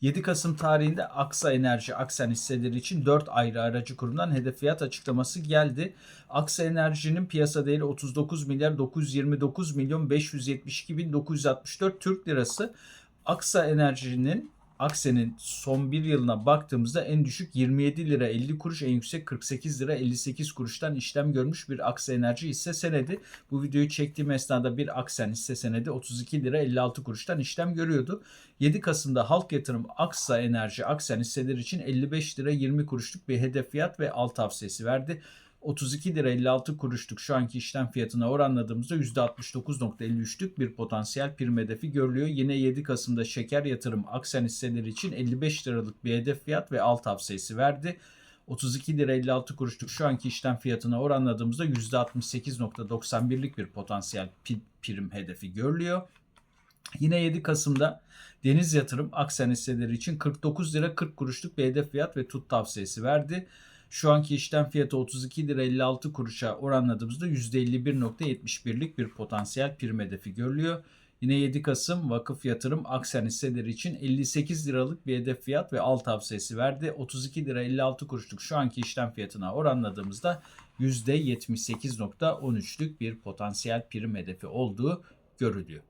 7 Kasım tarihinde Aksa Enerji Aksen hisseleri için 4 ayrı aracı kurumdan hedef fiyat açıklaması geldi. Aksa Enerji'nin piyasa değeri 39 milyar 929 milyon 572 bin 964 Türk lirası. Aksa Enerji'nin Aksen'in son bir yılına baktığımızda en düşük 27 lira 50 kuruş, en yüksek 48 lira 58 kuruştan işlem görmüş bir Aksa Enerji hisse senedi. Bu videoyu çektiğim esnada bir Aksen hisse senedi 32 lira 56 kuruştan işlem görüyordu. 7 Kasım'da Halk Yatırım Aksa Enerji Aksen hisseleri için 55 lira 20 kuruşluk bir hedef fiyat ve al tavsiyesi verdi. 32 lira 56 kuruşluk şu anki işlem fiyatına oranladığımızda %69.53'lük bir potansiyel prim hedefi görülüyor. Yine 7 Kasım'da şeker yatırım Aksen hisseleri için 55 liralık bir hedef fiyat ve al tavsiyesi verdi. 32 lira 56 kuruşluk şu anki işlem fiyatına oranladığımızda %68.91'lik bir potansiyel prim hedefi görülüyor. Yine 7 Kasım'da Deniz Yatırım Aksen hisseleri için 49 lira 40 kuruşluk bir hedef fiyat ve tut tavsiyesi verdi. Şu anki işlem fiyatı 32 lira 56 kuruşa oranladığımızda %51.71'lik bir potansiyel prim hedefi görülüyor. Yine 7 Kasım Vakıf Yatırım Aksen hisseleri için 58 liralık bir hedef fiyat ve al tavsiyesi verdi. 32 lira 56 kuruşluk şu anki işlem fiyatına oranladığımızda %78.13'lük bir potansiyel prim hedefi olduğu görülüyor.